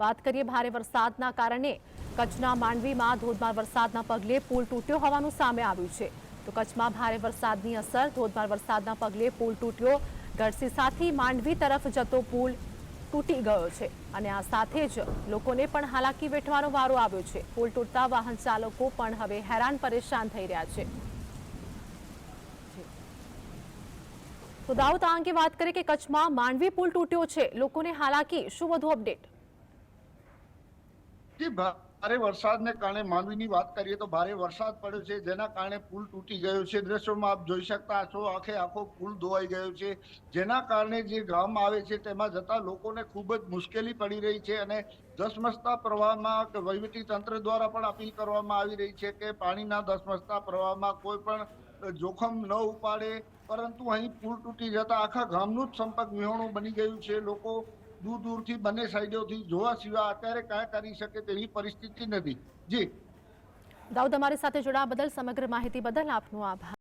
વાત કરીએ ભારે વરસાદના કારણે. કચ્છના માંડવીમાં ધોધમાર વરસાદના પગલે પુલ તૂટ્યો હોવાનું સામે આવ્યું છે. તો કચ્છમાં ભારે વરસાદની અસર, ધોધમાર વરસાદના પગલે પુલ તૂટ્યો. ગઢસીસાથી માંડવી તરફ જતો પુલ તૂટી ગયો છે અને આ સાથે જ લોકોને પણ હાલાકી વેઠવાનો વારો આવ્યો છે. પુલ તૂટતા વાહન ચાલકો પણ હવે હેરાન પરેશાન થઈ રહ્યા છે. તો દાઉદ, આ અંગે વાત કરીએ કે કચ્છમાં માંડવી પુલ તૂટ્યો છે. લોકોને હાલાકી, શું વધુ અપડેટ? જી ભારે વરસાદને કારણે માંડવીની વાત કરીએ તો ભારે વરસાદ પડ્યો છે. જેના કારણે પુલ તૂટી ગયો છે. દ્રશ્યોમાં આપ જોઈ શકતા છો આખે આખો પુલ ધોવાઈ ગયો છે. જેના કારણે જે ગામ આવે છે તેમાં જતા લોકોને ખૂબ જ મુશ્કેલી પડી રહી છે અને ધસમસતા પ્રવાહમાં વહીવટી તંત્ર દ્વારા પણ અપીલ કરવામાં આવી રહી છે કે પાણીના ધસમસતા પ્રવાહમાં કોઈ પણ જોખમ ન ઉપાડે. પરંતુ અહીં પુલ તૂટી જતા આખા ગામનું જ સંપર્ક વિહોણું બની ગયું છે. લોકો દૂર દૂરથી બંને સાઈડોથી જોવા સિવાય અત્યારે કાંઈ કરી શકે તેવી પરિસ્થિતિ નથી. જી. દાઉદ, અમારી સાથે જોડાવા બદલ સમગ્ર માહિતી બદલ આપનો આભાર.